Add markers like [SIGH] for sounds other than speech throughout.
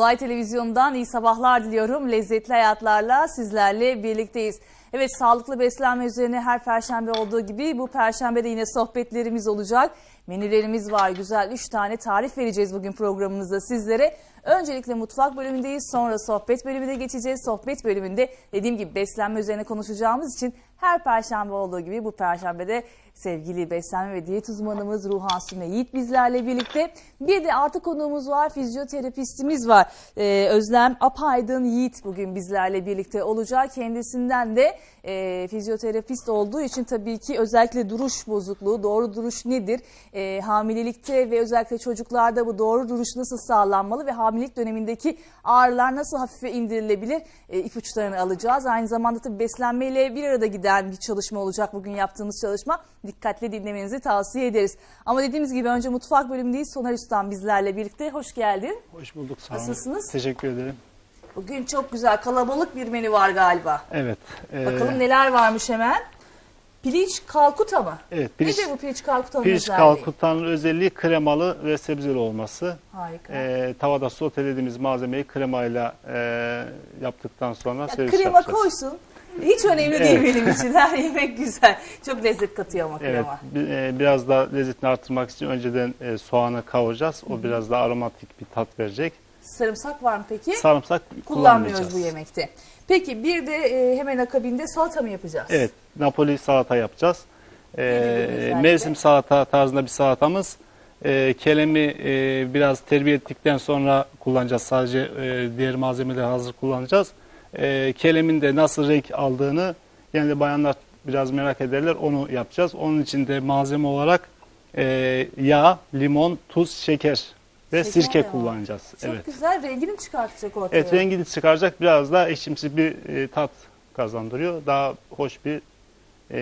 Olay Televizyon'dan iyi sabahlar diliyorum. Lezzetli hayatlarla sizlerle birlikteyiz. Evet sağlıklı beslenme üzerine her perşembe olduğu gibi bu perşembe de yine sohbetlerimiz olacak. Menülerimiz var güzel 3 tane tarif vereceğiz bugün programımızda sizlere. Öncelikle mutfak bölümündeyiz sonra sohbet bölümüne geçeceğiz. Sohbet bölümünde dediğim gibi beslenme üzerine konuşacağımız için her perşembe olduğu gibi bu perşembe de sevgili beslenme ve diyet uzmanımız Ruhan Süme Yiğit bizlerle birlikte. Bir de artı konuğumuz var, fizyoterapistimiz var. Ee, Özlem Apaydın Yiğit bugün bizlerle birlikte olacak. Kendisinden de e, fizyoterapist olduğu için tabii ki özellikle duruş bozukluğu, doğru duruş nedir? E, hamilelikte ve özellikle çocuklarda bu doğru duruş nasıl sağlanmalı ve hamilelik dönemindeki ağrılar nasıl hafife indirilebilir? E, ipuçlarını alacağız. Aynı zamanda tabii beslenmeyle bir arada giden bir çalışma olacak bugün yaptığımız çalışma. Dikkatli dinlemenizi tavsiye ederiz. Ama dediğimiz gibi önce mutfak bölümündeyiz. Soner Üstan bizlerle birlikte. Hoş geldin. Hoş bulduk sağ olun. Nasılsınız? Teşekkür ederim. Bugün çok güzel kalabalık bir menü var galiba. Evet. e, Bakalım neler varmış hemen. Piliç kalkuta mı? Evet, piliç- Nedir bu piliç kalkutanın Pirinç özelliği? kalkutanın özelliği kremalı ve sebzeli olması. Harika. E, tavada sotelediğimiz malzemeyi kremayla e, yaptıktan sonra Ya servis krema yapacağız. koysun. Hiç önemli değil Evet. benim için. Her yemek güzel. Çok lezzet katıyor ama Evet, krema. bi- e, biraz da lezzetini artırmak için önceden e, soğanı kavuracağız. O biraz daha aromatik bir tat verecek. Sarımsak var mı peki? Sarımsak Kullanmıyoruz bu yemekte. Peki bir de e, hemen akabinde salata mı yapacağız? Evet, Napoli salata yapacağız. Özellikle? mevsim salata tarzında bir salatamız. Ee, kelemi e, biraz terbiye ettikten sonra kullanacağız. Sadece e, diğer malzemeleri hazır kullanacağız. Ee, kelemin de nasıl renk aldığını yani bayanlar biraz merak ederler. Onu yapacağız. Onun için de malzeme olarak e, yağ, limon, tuz, şeker ve Şeker sirke var. kullanacağız. Çok evet. güzel rengini çıkartacak ortaya? Evet, rengini çıkaracak biraz daha ekşimsi bir e, tat kazandırıyor. Daha hoş bir e,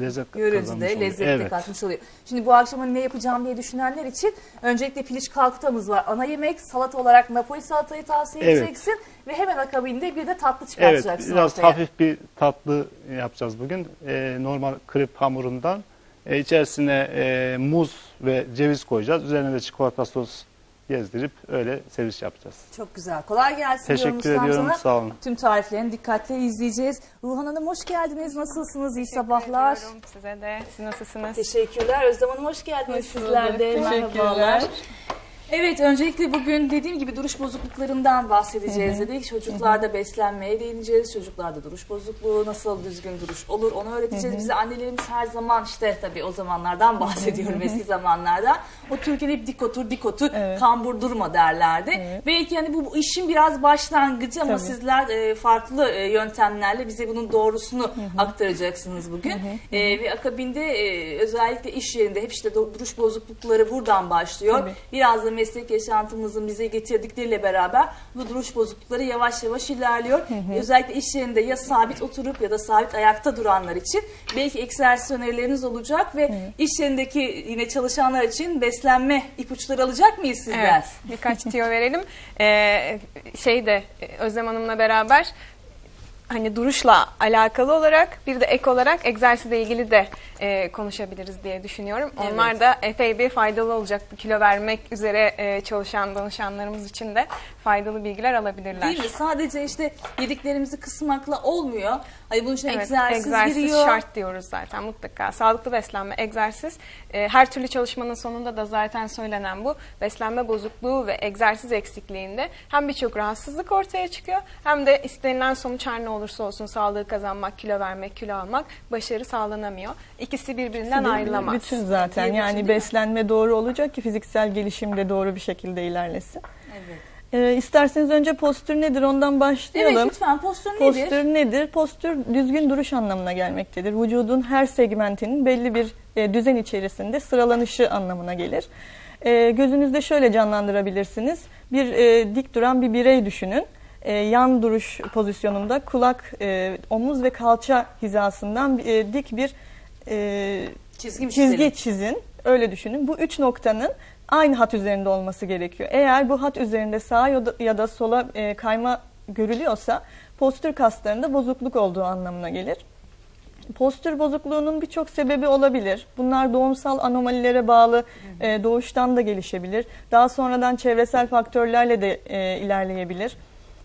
lezzet kazanmış Görüntüde oluyor. lezzet de Evet. katmış oluyor. Şimdi bu akşamın ne yapacağım diye düşünenler için öncelikle piliç kalkutamız var. Ana yemek salata olarak Napoli salatayı tavsiye Evet. edeceksin. Ve hemen akabinde bir de tatlı Evet, çıkartacaksın biraz ortaya. hafif bir tatlı yapacağız bugün. E, normal krep hamurundan. E, içerisine e, muz ve ceviz koyacağız. Üzerine de çikolata sos gezdirip öyle servis yapacağız. Çok güzel. Kolay gelsin Teşekkür ediyorum. sana. Sağ olun. Tüm tariflerini dikkatle izleyeceğiz. Ruhan Hanım hoş geldiniz. Nasılsınız? İyi sabahlar. Ediyorum Size de. Siz nasılsınız? Teşekkürler. Özlem Hanım hoş geldiniz. Hoş Sizler de bulduk. merhabalar. Evet öncelikle bugün dediğim gibi duruş bozukluklarından bahsedeceğiz dedik. Çocuklarda beslenmeye değineceğiz. Çocuklarda duruş bozukluğu nasıl düzgün duruş olur onu öğreteceğiz. Bize annelerimiz her zaman işte tabii o zamanlardan bahsediyorum eski zamanlarda. O Türkiye'de hep dik otur dik otur Evet. kambur durma derlerdi. Belki hani bu, bu işin biraz başlangıcı ama Tabii. sizler e, farklı e, yöntemlerle bize bunun doğrusunu aktaracaksınız bugün. E, ve akabinde e, özellikle iş yerinde hep işte duruş bozuklukları buradan başlıyor. Tabii. Biraz da meslek yaşantımızın bize getirdikleriyle beraber bu duruş bozuklukları yavaş yavaş ilerliyor. Özellikle iş yerinde ya sabit oturup ya da sabit ayakta duranlar için belki egzersiz önerileriniz olacak ve iş yerindeki yine çalışanlar için beslenme ipuçları alacak mıyız sizden? Evet. Birkaç tiyo verelim. Ee, şey de Özlem Hanım'la beraber hani duruşla alakalı olarak bir de ek olarak egzersizle ilgili de e, konuşabiliriz diye düşünüyorum. Evet. Onlar da epey bir faydalı olacak. Kilo vermek üzere e, çalışan danışanlarımız için de faydalı bilgiler alabilirler. Değil mi? Sadece işte yediklerimizi kısmakla olmuyor. Hani bunun için Evet, egzersiz, egzersiz giriyor. şart diyoruz zaten mutlaka. Sağlıklı beslenme, egzersiz. e, her türlü çalışmanın sonunda da zaten söylenen bu. Beslenme bozukluğu ve egzersiz eksikliğinde hem birçok rahatsızlık ortaya çıkıyor hem de istenilen sonuç her ne olursa olsun sağlığı kazanmak, kilo vermek, kilo almak başarı sağlanamıyor. İkisi birbirinden ayrılamaz. Bütün zaten yani bütün beslenme doğru olacak ki fiziksel gelişim de doğru bir şekilde ilerlesin. Evet. Ee, isterseniz önce postür nedir ondan başlayalım. Evet lütfen postür nedir? Postür nedir? Postür düzgün duruş anlamına gelmektedir. Vücudun her segmentinin belli bir e, düzen içerisinde sıralanışı anlamına gelir. E, gözünüzde şöyle canlandırabilirsiniz. Bir e, dik duran bir birey düşünün. E, yan duruş pozisyonunda kulak, e, omuz ve kalça hizasından e, dik bir e, Çizgi çizgi çizelim? çizin. Öyle düşünün. Bu üç noktanın aynı hat üzerinde olması gerekiyor. Eğer bu hat üzerinde sağa ya da- sola e, kayma görülüyorsa postür kaslarında bozukluk olduğu anlamına gelir. Postür bozukluğunun birçok sebebi olabilir. Bunlar doğumsal anomalilere bağlı e, doğuştan da gelişebilir. Daha sonradan çevresel faktörlerle de e, ilerleyebilir.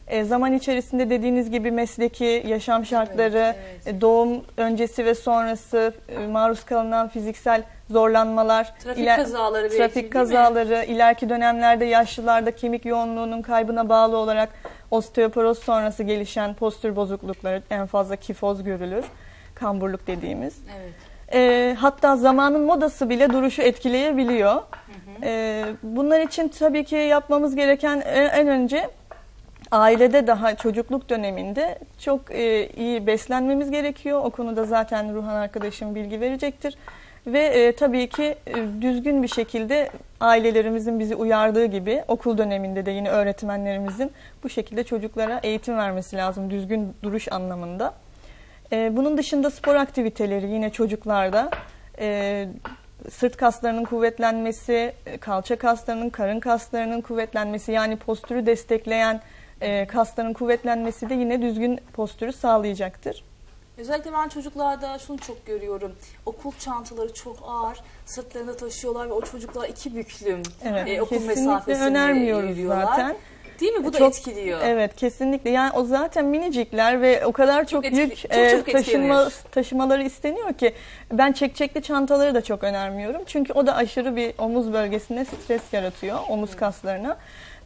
E, zaman içerisinde dediğiniz gibi mesleki yaşam şartları, e, doğum öncesi ve sonrası e, maruz kalınan fiziksel zorlanmalar, Trafik iler- kazaları trafik kazaları, ileriki dönemlerde yaşlılarda kemik yoğunluğunun kaybına bağlı olarak osteoporoz sonrası gelişen postür bozuklukları en fazla kifoz görülür. Kamburluk dediğimiz. Evet. E, hatta zamanın modası bile duruşu etkileyebiliyor. E, bunlar için tabii ki yapmamız gereken e, en önce ailede daha çocukluk döneminde çok e, iyi beslenmemiz gerekiyor. O konuda zaten Ruhan arkadaşım bilgi verecektir. Ve e, tabii ki e, düzgün bir şekilde ailelerimizin bizi uyardığı gibi okul döneminde de yine öğretmenlerimizin bu şekilde çocuklara eğitim vermesi lazım düzgün duruş anlamında. E, bunun dışında spor aktiviteleri yine çocuklarda e, sırt kaslarının kuvvetlenmesi, kalça kaslarının, karın kaslarının kuvvetlenmesi yani postürü destekleyen e, kasların kuvvetlenmesi de yine düzgün postürü sağlayacaktır. Özellikle ben çocuklarda şunu çok görüyorum. Okul çantaları çok ağır. Sırtlarında taşıyorlar ve o çocuklar iki büklüm. Evet, e, okul mesafesini önermiyoruz yürüyorlar. zaten. Değil mi? Bu da Çok- etkiliyor. Evet kesinlikle. Yani o zaten minicikler ve o kadar çok, etkili- yük çok e, çabuk taşınma, etkilenir. taşımaları isteniyor ki ben çekçekli çantaları da çok önermiyorum. Çünkü o da aşırı bir omuz bölgesine stres yaratıyor omuz kaslarına.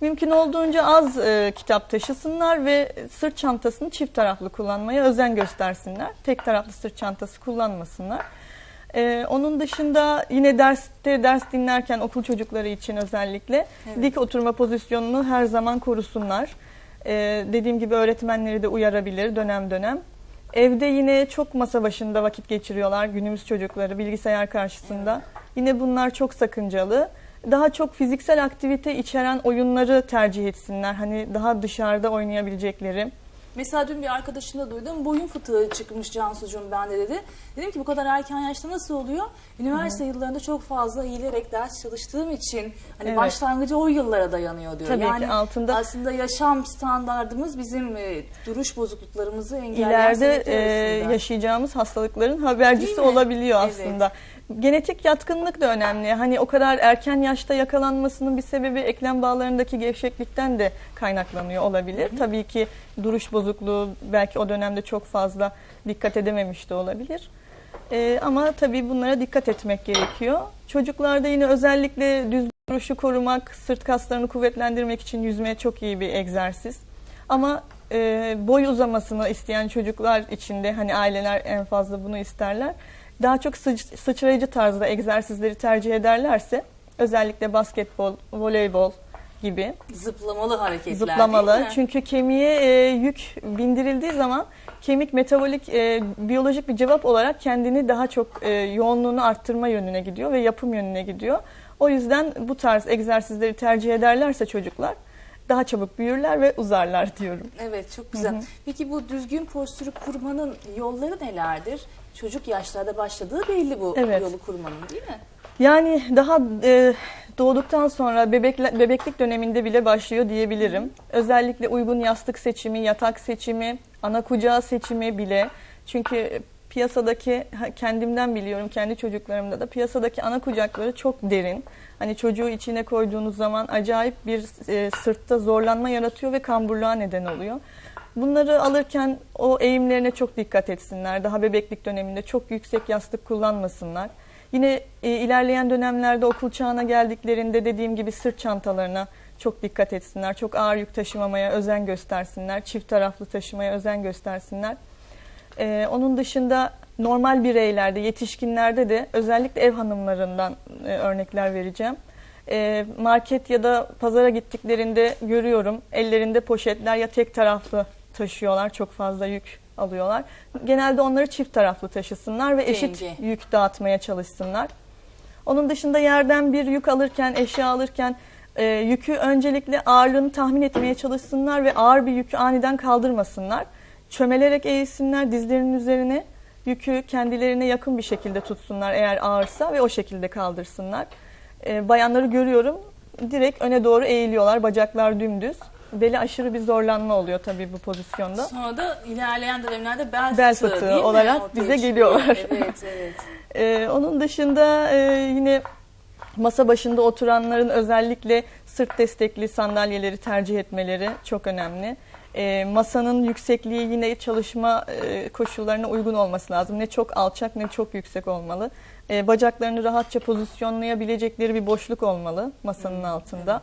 Mümkün olduğunca az e, kitap taşısınlar ve sırt çantasını çift taraflı kullanmaya özen göstersinler. Tek taraflı sırt çantası kullanmasınlar. Ee, onun dışında yine derste ders dinlerken okul çocukları için özellikle Evet. dik oturma pozisyonunu her zaman korusunlar. Ee, dediğim gibi öğretmenleri de uyarabilir dönem dönem. Evde yine çok masa başında vakit geçiriyorlar günümüz çocukları bilgisayar karşısında. Yine bunlar çok sakıncalı. Daha çok fiziksel aktivite içeren oyunları tercih etsinler. Hani daha dışarıda oynayabilecekleri. Mesela dün bir arkadaşımda duydum. Boyun fıtığı çıkmış Cansucuğum bende dedi. Dedim ki bu kadar erken yaşta nasıl oluyor? Üniversite yıllarında çok fazla eğilerek ders çalıştığım için hani Evet. başlangıcı o yıllara dayanıyor diyor. Tabii ki yani altında- aslında yaşam standardımız bizim e, duruş bozukluklarımızı engelleyen ileride sebepler e, arasında. yaşayacağımız hastalıkların habercisi mi? olabiliyor Evet. aslında. Genetik yatkınlık da önemli. Hani o kadar erken yaşta yakalanmasının bir sebebi eklem bağlarındaki gevşeklikten de kaynaklanıyor olabilir. Tabii ki duruş bozukluğu belki o dönemde çok fazla dikkat edememiş de olabilir. E, ama tabii bunlara dikkat etmek gerekiyor. Çocuklarda yine özellikle düz duruşu korumak, sırt kaslarını kuvvetlendirmek için yüzme çok iyi bir egzersiz. Ama e, boy uzamasını isteyen çocuklar için de hani aileler en fazla bunu isterler. Daha çok sıç- sıçrayıcı tarzda egzersizleri tercih ederlerse özellikle basketbol, voleybol gibi Zıplamalı hareketler zıplamalı. Çünkü kemiğe e, yük bindirildiği zaman kemik metabolik e, biyolojik bir cevap olarak kendini daha çok e, yoğunluğunu arttırma yönüne gidiyor ve yapım yönüne gidiyor. O yüzden bu tarz egzersizleri tercih ederlerse çocuklar daha çabuk büyürler ve uzarlar [LAUGHS] diyorum. Evet çok güzel. Peki bu düzgün postürü kurmanın yolları nelerdir? Çocuk yaşlarda başladığı belli bu Evet. yolu kurmanın değil mi? Yani daha e, doğduktan sonra bebekle, bebeklik döneminde bile başlıyor diyebilirim. Özellikle uygun yastık seçimi, yatak seçimi, ana kucağı seçimi bile. Çünkü piyasadaki kendimden biliyorum kendi çocuklarımda da piyasadaki ana kucakları çok derin. Hani çocuğu içine koyduğunuz zaman acayip bir e, sırtta zorlanma yaratıyor ve kamburluğa neden oluyor. Bunları alırken o eğimlerine çok dikkat etsinler. Daha bebeklik döneminde çok yüksek yastık kullanmasınlar. Yine e, ilerleyen dönemlerde okul çağına geldiklerinde dediğim gibi sırt çantalarına çok dikkat etsinler. Çok ağır yük taşımamaya özen göstersinler. Çift taraflı taşımaya özen göstersinler. Ee, onun dışında normal bireylerde, yetişkinlerde de özellikle ev hanımlarından e, örnekler vereceğim. Ee, market ya da pazara gittiklerinde görüyorum ellerinde poşetler ya tek taraflı taşıyorlar, çok fazla yük alıyorlar. Genelde onları çift taraflı taşısınlar ve eşit Denge. yük dağıtmaya çalışsınlar. Onun dışında yerden bir yük alırken, eşya alırken e, yükü öncelikle ağırlığını tahmin etmeye çalışsınlar ve ağır bir yükü aniden kaldırmasınlar. Çömelerek eğilsinler dizlerinin üzerine, yükü kendilerine yakın bir şekilde tutsunlar eğer ağırsa ve o şekilde kaldırsınlar. E, bayanları görüyorum direkt öne doğru eğiliyorlar, bacaklar dümdüz. Beli aşırı bir zorlanma oluyor tabii bu pozisyonda. Sonra da ilerleyen dönemlerde bel, Bel fıtığı, fıtığı değil olarak Ortaya bize çıkıyor. geliyorlar. Evet, evet. [LAUGHS] Ee, onun dışında e, yine masa başında oturanların özellikle sırt destekli sandalyeleri tercih etmeleri çok önemli. Ee, masanın yüksekliği yine çalışma e, koşullarına uygun olması lazım. Ne çok alçak ne çok yüksek olmalı. Ee, bacaklarını rahatça pozisyonlayabilecekleri bir boşluk olmalı masanın altında.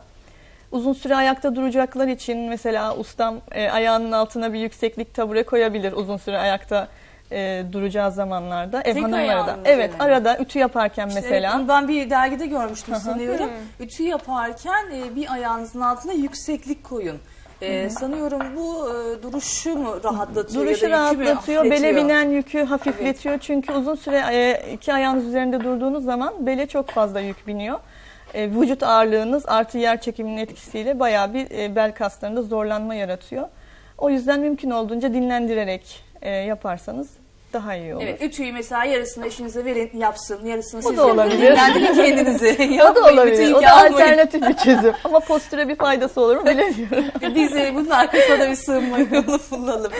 Uzun süre ayakta duracaklar için mesela ustam e, ayağının altına bir yükseklik tabure koyabilir uzun süre ayakta e, duracağı zamanlarda. Ev Tek hanımları da. Evet üzerine. arada ütü yaparken İşte mesela. bunu ben bir dergide görmüştüm sanıyorum. Ütü yaparken e, bir ayağınızın altına yükseklik koyun. E, sanıyorum bu e, duruşu mu rahatlatıyor Duruşu ya da yükü mü rahatlatıyor, bele hafifletiyor? binen yükü hafifletiyor. Çünkü uzun süre e, iki ayağınız üzerinde durduğunuz zaman bele çok fazla yük biniyor. E, vücut ağırlığınız artı yer çekiminin etkisiyle bayağı bir e, bel kaslarında zorlanma yaratıyor. O yüzden mümkün olduğunca dinlendirerek e, yaparsanız daha iyi olur. Evet, ütüyü mesela yarısını eşinize verin yapsın, yarısını O siz da yapın. olabilir. Dinlendirin kendinizi. [LAUGHS] [LAUGHS] O da olabilir. O da alternatif bir çözüm. [LAUGHS] Ama postüre bir faydası olur mu bilemiyorum. Biz e, bunun arkasına da bir sığınma yolu bulalım.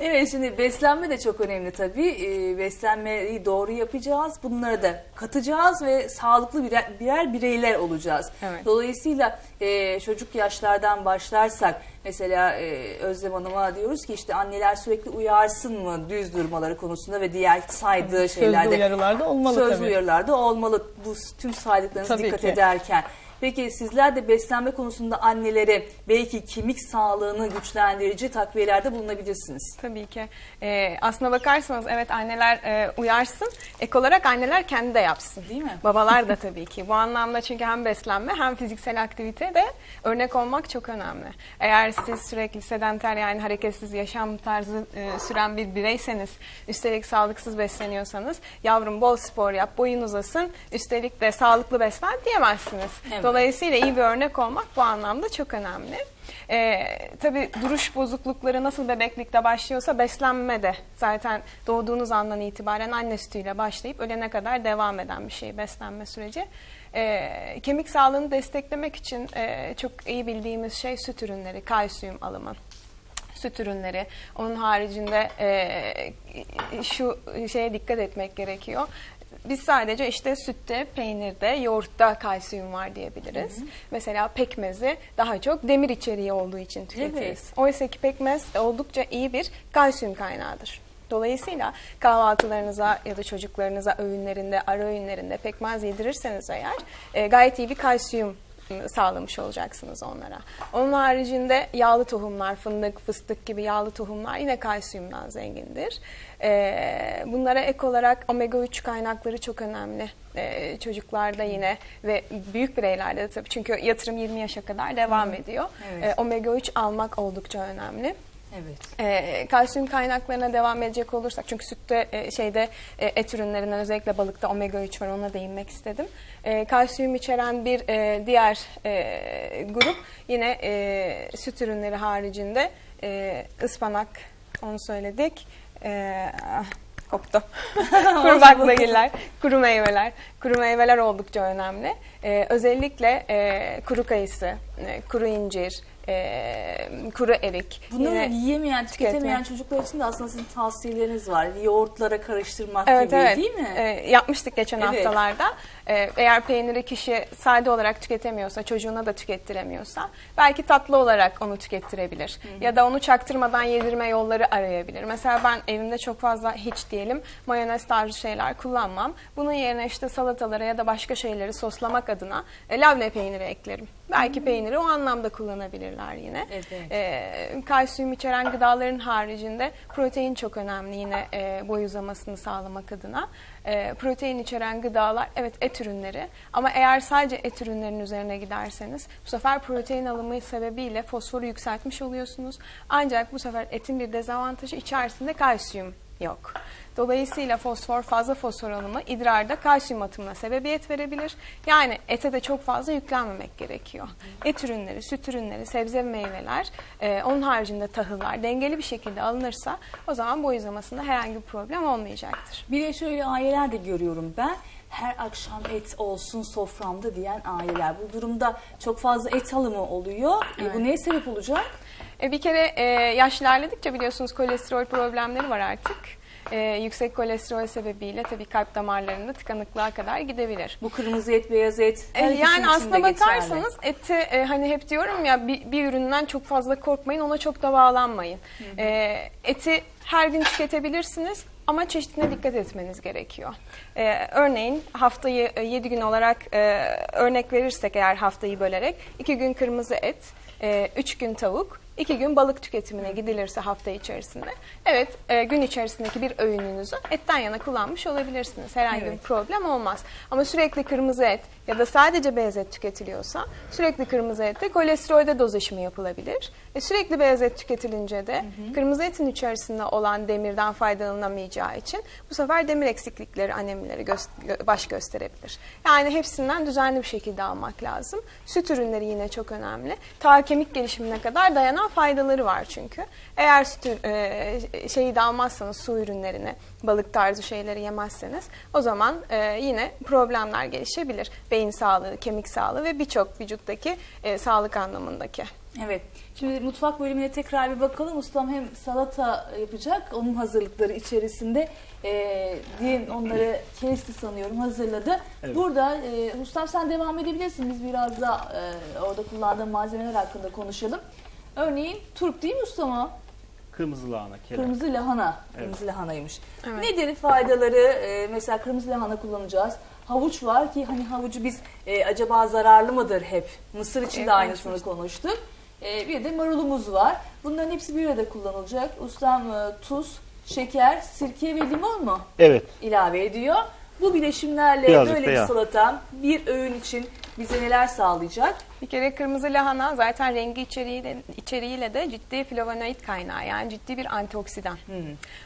Evet şimdi beslenme de çok önemli tabii. E, beslenmeyi doğru yapacağız. Bunları da katacağız ve sağlıklı birer, birer bireyler olacağız. Evet. Dolayısıyla e, çocuk yaşlardan başlarsak mesela e, Özlem Hanım'a diyoruz ki işte anneler sürekli uyarsın mı düz durmaları konusunda ve diğer saydığı Sözlü şeylerde. uyarılarda olmalı Sözlü tabii. uyarılarda olmalı bu tüm saydıklarınızı Tabii dikkat ki. ederken. Peki sizler de beslenme konusunda annelere belki kemik sağlığını güçlendirici takviyelerde bulunabilirsiniz. Tabii ki. Ee, aslına bakarsanız evet anneler e, uyarsın. Ek olarak anneler kendi de yapsın. Değil mi? Babalar da [LAUGHS] tabii ki. Bu anlamda çünkü hem beslenme hem fiziksel aktivite de örnek olmak çok önemli. Eğer siz sürekli sedanter yani hareketsiz yaşam tarzı e, süren bir bireyseniz, üstelik sağlıksız besleniyorsanız, yavrum bol spor yap, boyun uzasın, üstelik de sağlıklı beslen diyemezsiniz. Evet. Dolayısıyla iyi bir örnek olmak bu anlamda çok önemli. Ee, tabii duruş bozuklukları nasıl bebeklikte başlıyorsa beslenme de zaten doğduğunuz andan itibaren anne sütüyle başlayıp ölene kadar devam eden bir şey beslenme süreci. Ee, kemik sağlığını desteklemek için e, çok iyi bildiğimiz şey süt ürünleri, kalsiyum alımı süt ürünleri. Onun haricinde e, şu şeye dikkat etmek gerekiyor. Biz sadece işte sütte, peynirde, yoğurtta kalsiyum var diyebiliriz. Mesela pekmezi daha çok demir içeriği olduğu için tüketiriz. Evet. Oysa ki pekmez oldukça iyi bir kalsiyum kaynağıdır. Dolayısıyla kahvaltılarınıza ya da çocuklarınıza öğünlerinde, ara öğünlerinde pekmez yedirirseniz eğer e, gayet iyi bir kalsiyum sağlamış olacaksınız onlara. Onun haricinde yağlı tohumlar, fındık, fıstık gibi yağlı tohumlar yine kalsiyumdan zengindir. Ee, bunlara ek olarak omega 3 kaynakları çok önemli. Ee, çocuklarda yine ve büyük bireylerde de tabii çünkü yatırım 20 yaşa kadar devam ediyor. Evet. Ee, omega 3 almak oldukça önemli. Evet. E, kalsiyum kaynaklarına devam edecek olursak çünkü sütte e, şeyde e, et ürünlerinden özellikle balıkta omega 3 var ona değinmek istedim. E, kalsiyum içeren bir e, diğer e, grup yine e, süt ürünleri haricinde e, ıspanak onu söyledik. E, ah, koptu. [LAUGHS] kuru baklagiller, kuru meyveler. Kuru meyveler oldukça önemli. E, özellikle e, kuru kayısı, e, kuru incir, e, kuru erik. Bunu Yine- yiyemeyen, tüketemeyen çocuklar için de aslında sizin tavsiyeleriniz var. Yoğurtlara karıştırmak Evet gibi evet. değil mi? Ee, yapmıştık geçen Evet. haftalarda. Ee, eğer peyniri kişi sade olarak tüketemiyorsa, çocuğuna da tükettiremiyorsa belki tatlı olarak onu tükettirebilir. Ya da onu çaktırmadan yedirme yolları arayabilir. Mesela ben evimde çok fazla hiç diyelim mayonez tarzı şeyler kullanmam. Bunun yerine işte salatalara ya da başka şeyleri soslamak adına e, labne peyniri eklerim. Belki peyniri o anlamda kullanabilirler yine. Evet. Ee, kalsiyum içeren gıdaların haricinde protein çok önemli yine e, boy uzamasını sağlamak adına. E, protein içeren gıdalar evet et ürünleri ama eğer sadece et ürünlerinin üzerine giderseniz bu sefer protein alımı sebebiyle fosforu yükseltmiş oluyorsunuz. Ancak bu sefer etin bir dezavantajı içerisinde kalsiyum yok. Dolayısıyla fosfor, fazla fosfor alımı idrarda kalsiyum atımına sebebiyet verebilir. Yani ete de çok fazla yüklenmemek gerekiyor. Et ürünleri, süt ürünleri, sebze ve meyveler, e, onun haricinde tahıllar dengeli bir şekilde alınırsa o zaman boy uzamasında herhangi bir problem olmayacaktır. Bir de şöyle aileler de görüyorum ben. her akşam et olsun soframda diyen aileler. Bu durumda çok fazla et alımı oluyor. E, bu neye sebep olacak? E, bir kere e, yaş ilerledikçe biliyorsunuz kolesterol problemleri var artık. E, yüksek kolesterol sebebiyle tabii kalp damarlarında tıkanıklığa kadar gidebilir. Bu kırmızı et, beyaz et. E, her ikisinin yani içinde aslına geçerli. bakarsanız eti e, hani hep diyorum ya bir, bir üründen çok fazla korkmayın ona çok da bağlanmayın. E, eti her gün tüketebilirsiniz ama çeşidine dikkat etmeniz gerekiyor. E, örneğin haftayı 7 gün olarak e, örnek verirsek eğer haftayı bölerek 2 gün kırmızı et, 3 gün tavuk, iki gün balık tüketimine gidilirse hafta içerisinde. Evet e, gün içerisindeki bir öğününüzü etten yana kullanmış olabilirsiniz. Herhangi bir Evet. problem olmaz. Ama sürekli kırmızı et ya da sadece beyaz et tüketiliyorsa sürekli kırmızı ette kolesterolde doz aşımı yapılabilir. E, sürekli beyaz et tüketilince de kırmızı etin içerisinde olan demirden faydalanamayacağı için bu sefer demir eksiklikleri, anemileri göz- gö- baş gösterebilir. Yani hepsinden düzenli bir şekilde almak lazım. Süt ürünleri yine çok önemli. Ta kemik gelişimine kadar dayanan faydaları var çünkü. Eğer süt ür- e, şeyi de almazsanız su ürünlerini, balık tarzı şeyleri yemezseniz o zaman e, yine problemler gelişebilir. Beyin sağlığı, kemik sağlığı ve birçok vücuttaki e, sağlık anlamındaki. Evet. Şimdi mutfak bölümüne tekrar bir bakalım. Ustam hem salata yapacak. Onun hazırlıkları içerisinde e, diyelim onları kesti sanıyorum hazırladı. Evet. Burada e, ustam sen devam edebilirsin. Biz biraz da e, orada kullandığım malzemeler hakkında konuşalım. Örneğin turp değil mi ustam o? Kırmızı lahana, kelem. Kırmızı lahana. Evet. Kırmızı lahanaymış. Evet. Nedir faydaları? Ee, mesela kırmızı lahana kullanacağız. Havuç var ki hani havucu biz e, acaba zararlı mıdır hep? Mısır için Evet, de aynısını konuştuk. Ee, bir de marulumuz var. Bunların hepsi bir arada kullanılacak. Ustam e, tuz, şeker, sirke ve limon mu Evet. ilave ediyor? Bu bileşimlerle Birazcık böyle bir yağ. salata bir öğün için bize neler sağlayacak? Bir kere kırmızı lahana zaten rengi içeriğiyle, içeriğiyle de ciddi flavonoid kaynağı yani ciddi bir antioksidan.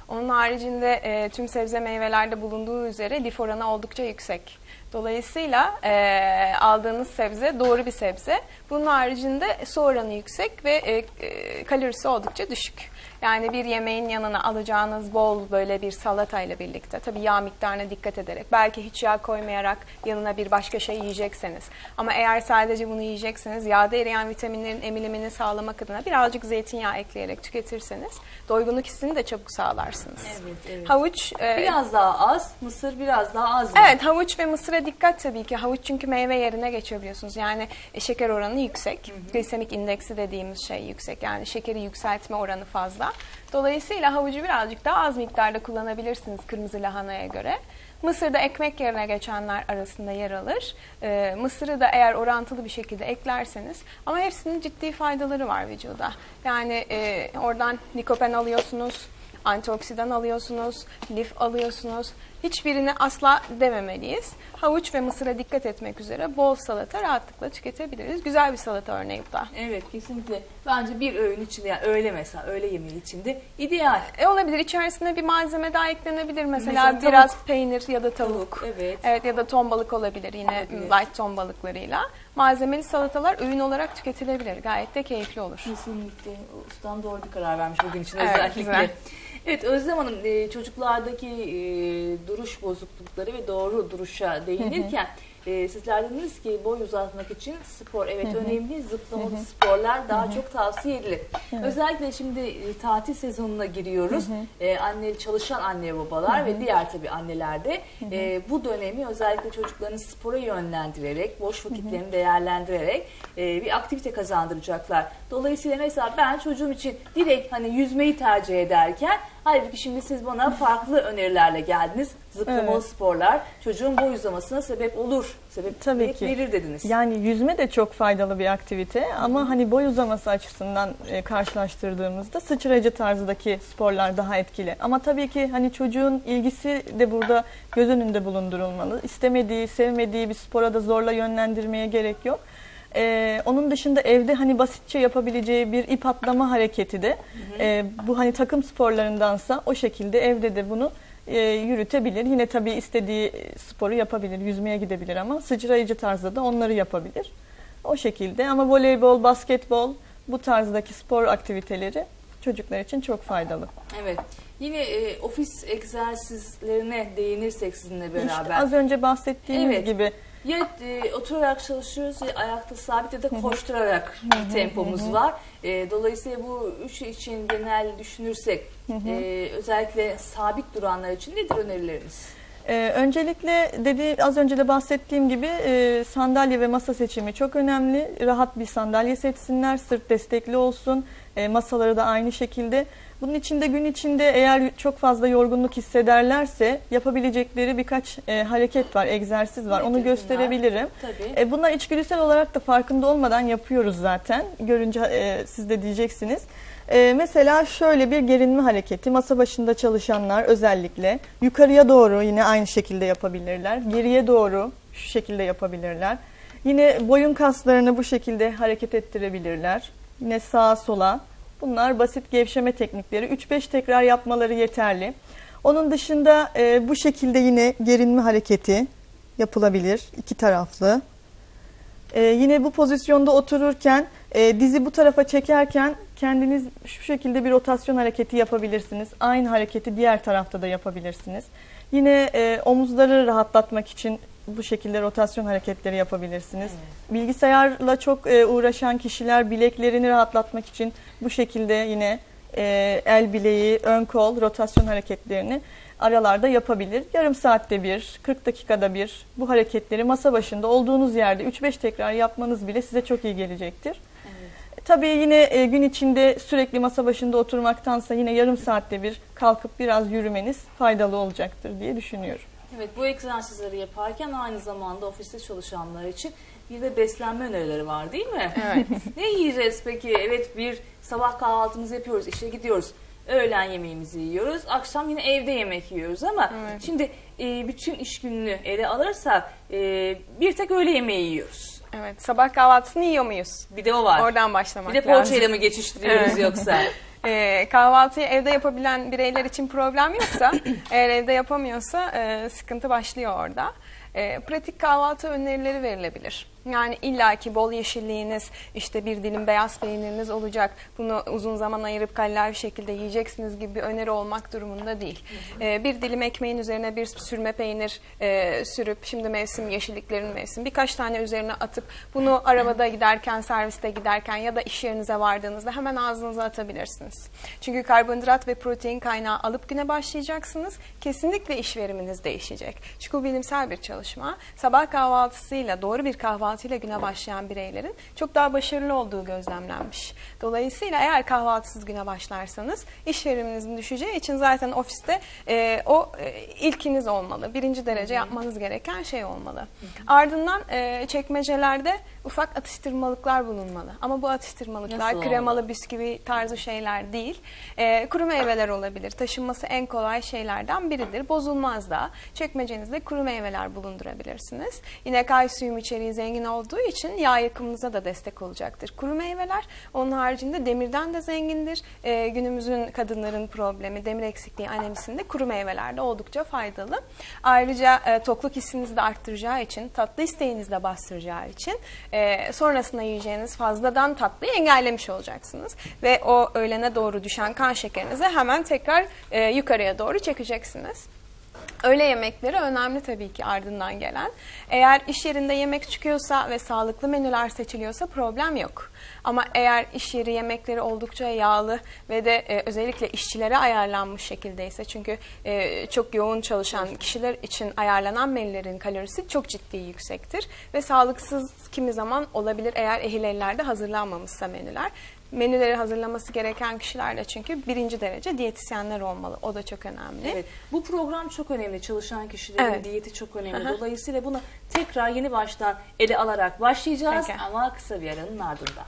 Onun haricinde e, tüm sebze meyvelerde bulunduğu üzere lif oranı oldukça yüksek. Dolayısıyla e, aldığınız sebze doğru bir sebze. Bunun haricinde su oranı yüksek ve e, e, kalorisi oldukça düşük. Yani bir yemeğin yanına alacağınız bol böyle bir salatayla birlikte tabii yağ miktarına dikkat ederek belki hiç yağ koymayarak yanına bir başka şey yiyecekseniz ama eğer sadece bunu yiyecekseniz yağda eriyen vitaminlerin emilimini sağlamak adına birazcık zeytinyağı ekleyerek tüketirseniz doygunluk hissini de çabuk sağlarsınız. Evet, evet. Havuç e, Biraz daha az, mısır biraz daha az mı? Evet havuç ve mısıra dikkat tabii ki. Havuç çünkü meyve yerine geçiyor biliyorsunuz. Yani e, şeker oranı yüksek. Glisemik indeksi dediğimiz şey yüksek. Yani şekeri yükseltme oranı fazla. Dolayısıyla havucu birazcık daha az miktarda kullanabilirsiniz kırmızı lahanaya göre. Mısır da ekmek yerine geçenler arasında yer alır. Ee, mısırı da eğer orantılı bir şekilde eklerseniz ama hepsinin ciddi faydaları var vücuda. Yani e, oradan likopen alıyorsunuz, antioksidan alıyorsunuz, lif alıyorsunuz. Hiçbirini asla dememeliyiz. Havuç ve mısıra dikkat etmek üzere bol salata rahatlıkla tüketebiliriz. Güzel bir salata örneği bu da. Evet kesinlikle. Bence bir öğün içinde yani öğle mesela öğle yemeği içinde ideal. E, olabilir. İçerisine bir malzeme daha eklenebilir. Mesela, Mesela tavuk. biraz peynir ya da tavuk. Tavuk, evet. Evet ya da ton balık olabilir yine Olabilir. light ton balıklarıyla. Malzemeli salatalar öğün olarak tüketilebilir. Gayet de keyifli olur. Kesinlikle. Ustam doğru bir karar vermiş bugün için Evet, özellikle. güzel. Evet Özlem Hanım e, çocuklardaki e, duruş bozuklukları ve doğru duruşa değinirken e, sizler dediniz ki boy uzatmak için spor evet önemli. Zıplamalı sporlar daha çok tavsiye edilir. Özellikle şimdi e, tatil sezonuna giriyoruz. E, anne çalışan anne babalar ve diğer tabii anneler de e, bu dönemi özellikle çocuklarını spora yönlendirerek, boş vakitlerini değerlendirerek e, bir aktivite kazandıracaklar. Dolayısıyla mesela ben çocuğum için direkt hani yüzmeyi tercih ederken halbuki şimdi siz bana farklı önerilerle geldiniz. Zıplamalı Evet. sporlar çocuğun boy uzamasına sebep olur. Sebep Tabii ki. verir dediniz. Yani yüzme de çok faydalı bir aktivite ama hani boy uzaması açısından e, karşılaştırdığımızda sıçrayıcı tarzdaki sporlar daha etkili. Ama tabii ki hani çocuğun ilgisi de burada göz önünde bulundurulmalı. İstemediği, sevmediği bir spora da zorla yönlendirmeye gerek yok. E, onun dışında evde hani basitçe yapabileceği bir ip atlama hareketi de e, bu hani takım sporlarındansa o şekilde evde de bunu e, yürütebilir. Yine tabii istediği sporu yapabilir, yüzmeye gidebilir ama sıçrayıcı tarzda da onları yapabilir. O şekilde ama voleybol, basketbol bu tarzdaki spor aktiviteleri çocuklar için çok faydalı. Evet. Yine e, ofis egzersizlerine değinirsek sizinle beraber. İşte az önce bahsettiğimiz Evet. gibi Ya e, oturarak çalışıyoruz ya ayakta sabit ya da koşturarak bir tempomuz var. E, dolayısıyla bu üç için genel düşünürsek e, özellikle sabit duranlar için nedir önerileriniz? Ee, öncelikle dedi az önce de bahsettiğim gibi e, sandalye ve masa seçimi çok önemli. Rahat bir sandalye seçsinler, sırt destekli olsun. E, masaları da aynı şekilde. Bunun içinde gün içinde eğer çok fazla yorgunluk hissederlerse yapabilecekleri birkaç e, hareket var, egzersiz var. Onu gösterebilirim. Tabii. E, bunlar içgüdüsel olarak da farkında olmadan yapıyoruz zaten. Görünce e, siz de diyeceksiniz. E, mesela şöyle bir gerinme hareketi. Masa başında çalışanlar özellikle yukarıya doğru yine aynı şekilde yapabilirler. Geriye doğru şu şekilde yapabilirler. Yine boyun kaslarını bu şekilde hareket ettirebilirler. Yine sağa sola. Bunlar basit gevşeme teknikleri. 3-5 tekrar yapmaları yeterli. Onun dışında e, bu şekilde yine gerinme hareketi yapılabilir. iki taraflı. Ee, yine bu pozisyonda otururken e, dizi bu tarafa çekerken kendiniz şu şekilde bir rotasyon hareketi yapabilirsiniz. Aynı hareketi diğer tarafta da yapabilirsiniz. Yine e, omuzları rahatlatmak için bu şekilde rotasyon hareketleri yapabilirsiniz. Bilgisayarla çok e, uğraşan kişiler bileklerini rahatlatmak için bu şekilde yine e, el bileği, ön kol rotasyon hareketlerini aralarda yapabilir. Yarım saatte bir, 40 dakikada bir bu hareketleri masa başında olduğunuz yerde 3-5 tekrar yapmanız bile size çok iyi gelecektir. E, Tabii yine e, gün içinde sürekli masa başında oturmaktansa yine yarım saatte bir kalkıp biraz yürümeniz faydalı olacaktır diye düşünüyorum. Evet bu egzersizleri yaparken aynı zamanda ofiste çalışanlar için bir de beslenme önerileri var değil mi? Evet. [LAUGHS] ne yiyeceğiz peki? Evet bir sabah kahvaltımızı yapıyoruz, işe gidiyoruz. Öğlen yemeğimizi yiyoruz. Akşam yine evde yemek yiyoruz ama Evet. şimdi e, bütün iş gününü ele alırsak e, bir tek öğle yemeği yiyoruz. Evet. Sabah kahvaltısını yiyor muyuz? Bir de o var. Oradan başlamak bir de lazım. poğaçayla mı geçiştiriyoruz Evet. yoksa? [LAUGHS] Ee, kahvaltıyı evde yapabilen bireyler için problem yoksa, [COUGHS] eğer evde yapamıyorsa e, sıkıntı başlıyor orada. E, pratik kahvaltı önerileri verilebilir. Yani illaki bol yeşilliğiniz, işte bir dilim beyaz peyniriniz olacak. Bunu uzun zaman ayırıp bir şekilde yiyeceksiniz gibi bir öneri olmak durumunda değil. E, bir dilim ekmeğin üzerine bir sürme peynir e, sürüp, şimdi mevsim yeşilliklerin mevsim, birkaç tane üzerine atıp bunu arabada giderken, serviste giderken ya da iş yerinize vardığınızda hemen ağzınıza atabilirsiniz. Çünkü karbonhidrat ve protein kaynağı alıp güne başlayacaksınız. Kesinlikle iş veriminiz değişecek. Çünkü bilimsel bir çalışma. Sabah kahvaltısıyla, doğru bir kahvaltıyla güne başlayan bireylerin çok daha başarılı olduğu gözlemlenmiş. Dolayısıyla eğer kahvaltısız güne başlarsanız iş veriminizin düşeceği için zaten ofiste e, o e, ilkiniz olmalı. Birinci derece yapmanız gereken şey olmalı. Ardından e, çekmecelerde ufak atıştırmalıklar bulunmalı. Ama bu atıştırmalıklar Nasıl olmalı? kremalı bisküvi tarzı şeyler değil. E, kuru meyveler olabilir. Taşınması en kolay şeylerden biridir. Bozulmaz da. Çekmecenizde kuru meyveler bulundurabilirsiniz. Yine kalsiyum içeriği zengin olduğu için yağ yakımınıza da destek olacaktır. Kuru meyveler onun haricinde demirden de zengindir. E, günümüzün kadınların problemi demir eksikliği anemisinde kuru meyvelerde oldukça faydalı. Ayrıca e, tokluk hissinizi de arttıracağı için, tatlı isteğinizi de bastıracağı için e, sonrasında yiyeceğiniz fazladan tatlıyı engellemiş olacaksınız. Ve o öğlene doğru düşen kan şekerinizi hemen tekrar e, yukarıya doğru çekeceksiniz. Öğle yemekleri önemli tabii ki ardından gelen. Eğer iş yerinde yemek çıkıyorsa ve sağlıklı menüler seçiliyorsa problem yok. Ama eğer iş yeri yemekleri oldukça yağlı ve de e, özellikle işçilere ayarlanmış şekildeyse çünkü e, çok yoğun çalışan kişiler için ayarlanan menülerin kalorisi çok ciddi yüksektir ve sağlıksız kimi zaman olabilir eğer ehil ellerde hazırlanmamışsa menüler menüleri hazırlaması gereken kişiler de çünkü birinci derece diyetisyenler olmalı. O da çok önemli. Evet. Bu program çok önemli. Çalışan kişilerin evet. diyeti çok önemli. Aha. Dolayısıyla bunu tekrar yeni baştan ele alarak başlayacağız Peki. ama kısa bir aranın ardından.